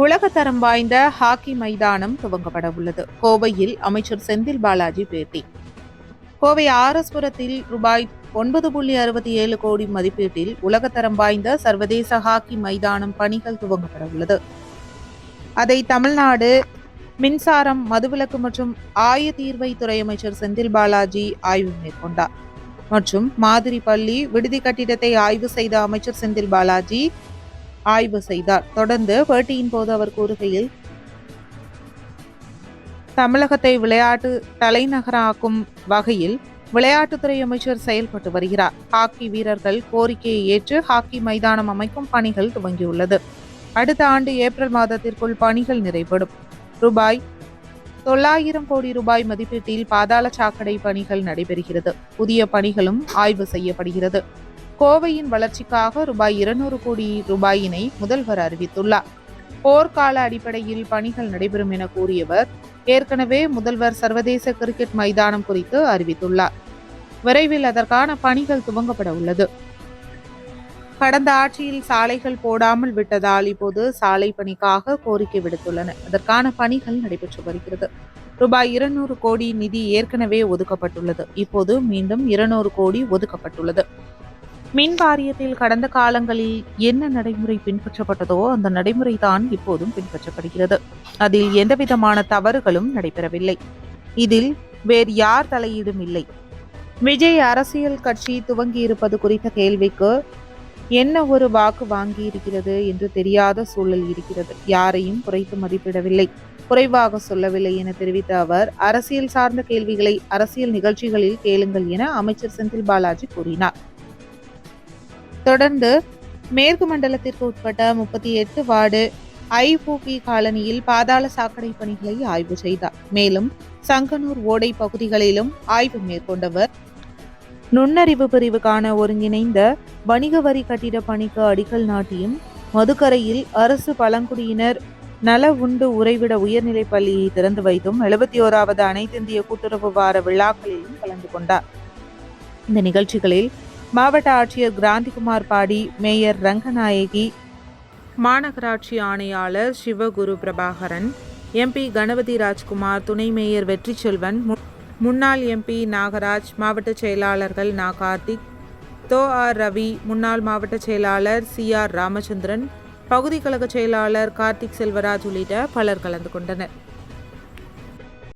உலகத்தரம் வாய்ந்த ஹாக்கி மைதானம் துவங்கப்பட உள்ளது. கோவையில் அமைச்சர் செந்தில் பாலாஜி பேட்டி. கோவை ஆரஸ்புரத்தில் ரூபாய் ஒன்பது புள்ளி அறுபத்தி ஏழு கோடி மதிப்பீட்டில் உலகத்தரம் வாய்ந்த சர்வதேச ஹாக்கி மைதானம் பணிகள் துவங்கப்பட உள்ளது. அதை தமிழ்நாடு மின்சாரம் மதுவிலக்கு மற்றும் ஆயத்தீர்வைத்துறை அமைச்சர் செந்தில் பாலாஜி ஆய்வு மேற்கொண்டார். மற்றும் மாதிரி பள்ளி விடுதி கட்டிடத்தை ஆய்வு செய்த அமைச்சர் செந்தில் பாலாஜி ஆய்வு செய்தார். தொடர்ந்து பேட்டியின் போது அவர் கூறுகையில் தமிழகத்தை விளையாட்டு தலைநகராக்கும் வகையில் விளையாட்டுத்துறை அமைச்சர் செயல்பட்டு வருகிறார். ஹாக்கி வீரர்கள் கோரிக்கையை ஏற்று ஹாக்கி மைதானம் அமைக்கும் பணிகள் துவங்கியுள்ளது. அடுத்த ஆண்டு ஏப்ரல் மாதத்திற்குள் பணிகள் நிறைவடும். ரூபாய் தொள்ளாயிரம் கோடி ரூபாய் மதிப்பீட்டில் பாதாள சாக்கடை பணிகள் நடைபெறுகிறது. புதிய பணிகளும் ஆய்வு செய்யப்படுகிறது. கோவையின் வளர்ச்சிக்காக ரூபாய் இருநூறு கோடி ரூபாயினை முதல்வர் அறிவித்துள்ளார். போர்க்கால அடிப்படையில் பணிகள் நடைபெறும் என கூறியவர் ஏற்கனவே முதல்வர் சர்வதேச கிரிக்கெட் மைதானம் குறித்து அறிவித்துள்ளார். விரைவில் அதற்கான பணிகள் துவங்கப்பட உள்ளது. கடந்த ஆட்சியில் சாலைகள் போடாமல் விட்டதால் இப்போது சாலை பணிக்காக கோரிக்கை விடுத்துள்ளன. அதற்கான பணிகள் நடைபெற்று வருகிறது. ரூபாய் இருநூறு கோடி நிதி ஏற்கனவே ஒதுக்கப்பட்டுள்ளது. இப்போது மீண்டும் இருநூறு கோடி ஒதுக்கப்பட்டுள்ளது. மின் வாரியத்தில் கடந்த காலங்களில் என்ன நடைமுறை பின்பற்றப்பட்டதோ அந்த நடைமுறை தான் இப்போதும் பின்பற்றப்படுகிறது. அதில் எந்தவிதமான தவறுகளும் நடைபெறவில்லை. இதில் வேறு யார் தலையீடும் இல்லை. விஜய் அரசியல் கட்சி துவங்கியிருப்பது குறித்த கேள்விக்கு என்ன ஒரு வாக்கு வாங்கி இருக்கிறது என்று தெரியாத சூழல் இருக்கிறது. யாரையும் குறைத்து மதிப்பிடவில்லை. குறைவாக சொல்லவில்லை என தெரிவித்த அவர் அரசியல் சார்ந்த கேள்விகளை அரசியல் நிகழ்ச்சிகளில் கேளுங்கள் என அமைச்சர் செந்தில் பாலாஜி கூறினார். தொடர்ந்து மேற்கு மண்டலத்திற்கு உட்பட்ட முப்பத்தி எட்டு வார்டு ஐபூபி காலனியில் பாதாள சாக்கடை பணிகளை ஆய்வு செய்தார். மேலும் சங்கனூர் ஓடை பகுதிகளிலும் ஆய்வு மேற்கொண்டவர். நுண்ணறிவு பிரிவுக்கான ஒருங்கிணைந்த வணிக வரி கட்டிட பணிக்கு அடிக்கல் நாட்டியும் மதுக்கரையில் அரசு பழங்குடியினர் நல உண்டு உறைவிட உயர்நிலைப் பள்ளியை திறந்து வைத்தும் எழுபத்தி ஓராவது அனைத்திந்திய கூட்டுறவு வார விழாக்களிலும் கலந்து கொண்டார். இந்த நிகழ்ச்சிகளில் மாவட்ட ஆட்சியர் கிராந்திகுமார் பாடி மேயர் ரங்கநாயகி மாநகராட்சி ஆணையாளர் சிவகுரு பிரபாகரன் எம்பி கணபதி ராஜ்குமார் துணை மேயர் வெற்றி செல்வன் மு- முன்னாள் எம்பி நாகராஜ் மாவட்ட செயலாளர்கள் நா. கார்த்திக் தோ. ஆர். ரவி முன்னாள் மாவட்ட செயலாளர் சி. ஆர். ராமச்சந்திரன் பகுதி கழக செயலாளர் கார்த்திக் செல்வராஜ் உள்ளிட்ட பலர் கலந்து கொண்டனர்.